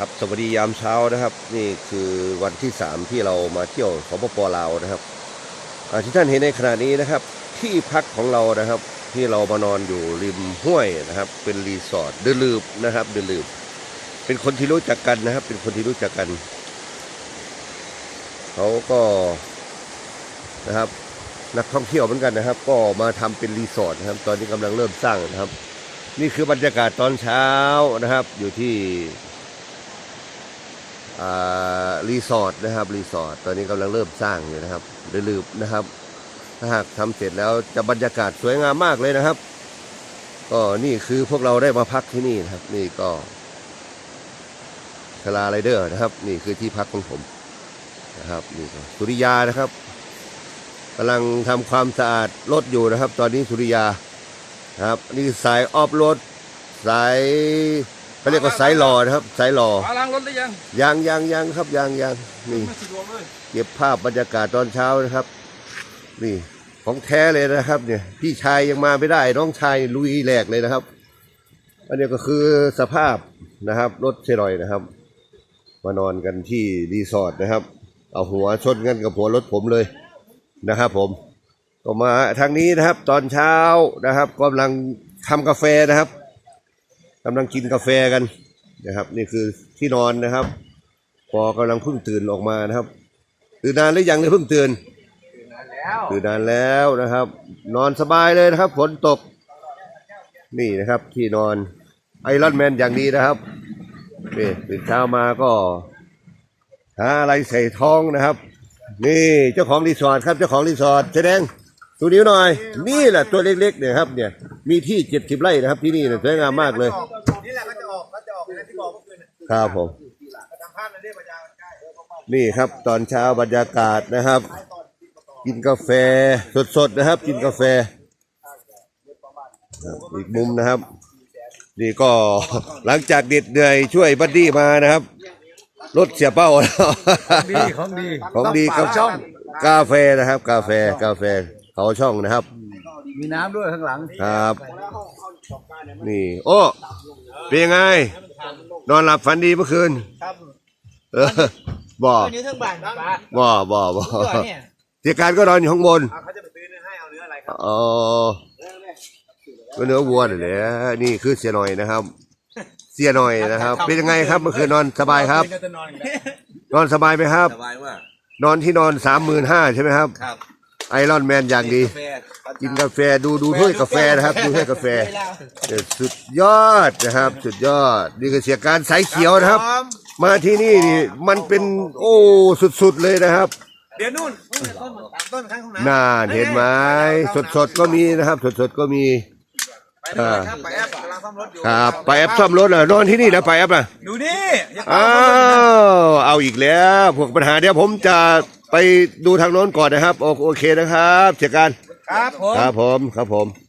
ครับสวัสดียามเช้านะครับ นี่คือวันที่สามที่เรามาเที่ยวสปปลาวนะครับที่ท่านเห็นในขณะนี้นะครับ ที่พักของเรานะครับ ที่เรามานอนอยู่ริมห้วยนะครับ เป็นรีสอร์ทเดลืบนะครับเดลืบเป็นคนที่รู้จักกันนะครับ เป็นคนที่รู้จักกันเขาก็นะครับ นักท่องเที่ยวเหมือนกันนะครับ ก็มาทำเป็นรีสอร์ทนะครับ ตอนนี้กำลังเริ่มสร้างนะครับ นี่คือบรรยากาศตอนเช้านะครับ อยู่ที่ รีสอร์ทนะครับรีสอร์ทตอนนี้กำลังเริ่มสร้างอยู่นะครับอย่าลืมนะครับ ถ้าหากทำเสร็จแล้วจะบรรยากาศสวยงามมากเลยนะครับ ก็นี่คือพวกเราได้มาพักที่นี่นะครับ นี่ก็คลาไรเดอร์นะครับ นี่คือที่พักของผมนะครับนี่สุริยานะครับกำลังทำความสะอาดรถอยู่นะครับ ตอนนี้สุริยานะครับ นี่สายออฟรถสาย เขาเรียกว่าสายหล่อนะครับสายหล่อมาล้างรถหรือยังยังยังยังครับยังยังนี่ไม่สะดวกเลยเก็บภาพบรรยากาศตอนเช้านะครับ นี่ของแท้เลยนะครับ เนี่ย พี่ชายยังมาไม่ได้ น้องชายลุยแหลกเลยนะครับ อันนี้ก็คือสภาพนะครับ รถเชลอยนะครับ มานอนกันที่รีสอร์ทนะครับ เอาหัวชนกันกับหัวรถผมเลยนะครับ ผม ก็มาทางนี้นะครับ ตอนเช้านะครับกำลังทำกาแฟนะครับ กำลังกินกาแฟกันนะครับ นี่คือที่นอนนะครับปอกำลังเพิ่งตื่นออกมานะครับตื่นนานหรือยังเลยเพิ่งตื่นแล้วตื่นนานแล้วนะครับ นอนสบายเลยนะครับฝนตก นี่นะครับที่นอนไอรอนแมนอย่างดีนะครับนี่ตื่นเช้ามาก็หาอะไรใส่ท้องนะครับ นี่เจ้าของรีสอร์ทครับเจ้าของรีสอร์ทแสดง ดูนิ้วหน่อย นี่แหละตัวเล็กๆเนี่ยครับเนี่ย มีที่เจ็ดสิบไร่นะครับที่นี่เนี่ยสวยงามมากเลย นี่แหละก็จะออกก็จะออกนะที่บอกเมื่อคืนน่ะครับผม ทำภาพนั่นได้ประจานใกล้เออประมาณนี่ครับตอนเช้าบรรยากาศนะครับ กินกาแฟสดๆนะครับ กินกาแฟครับอีกมุมนะครับ นี่ก็ หลังจากเด็ดเหนื่อยช่วยบัดดี้มานะครับรถเสียเป้าแล้วดี ของดี ของดีครับช่องกาแฟนะครับ กาแฟกาแฟ เขาช่องนะครับ มีน้ำด้วยข้างหลังครับ นี่ โอ้ เป็นยังไง นอนหลับฝันดีเมื่อคืน ครับเออบ่อันนี้ทั้งบ้านป้าบ่บ่บ่เนี่ยเสียการก็นอนอยู่ข้างบนเขาจะไปซื้อเนื้อให้เอาเนื้ออะไรครับอ๋อก็เนื้อวัวนี่แหละนี่คือเสียหน่อยนะครับ เสียหน่อยนะครับ เป็นยังไงครับเมื่อคืนนอนสบายครับก็จะนอนอีกแล้วนอนสบายไหมครับ สบายมากนอนที่นอนสามหมื่นห้าใช่ไหมครับ ครับ ไอรอนแมนอย่างดีกาแฟกินกาแฟดูดูถ้วยกาแฟนะครับดูถ้วยกาแฟเออสุดยอดนะครับ สุดยอด นี่คือเสียการสายเขียวนะครับ มาที่นี่นี่มันเป็นโอ้สุดๆเลยนะครับเดี๋ยวนู่นนู่นต้นต้นข้างห้องน้ำน่าเห็นไหมสดๆก็มีนะครับ สดๆก็มีไปเลยครับไปแอปกำลังซ่อมรถอยู่ครับไปแอปซ่อมรถเหรอนอนที่นี่นะไปแอปนะดูนี่อย่าอ้าวเอาอีกแล้ว พวกปัญหาเดี๋ยวผมจะไป ดูทางโน้นก่อนนะครับ โอโอเคนะครับเจอกันครับผมครับผมครับผม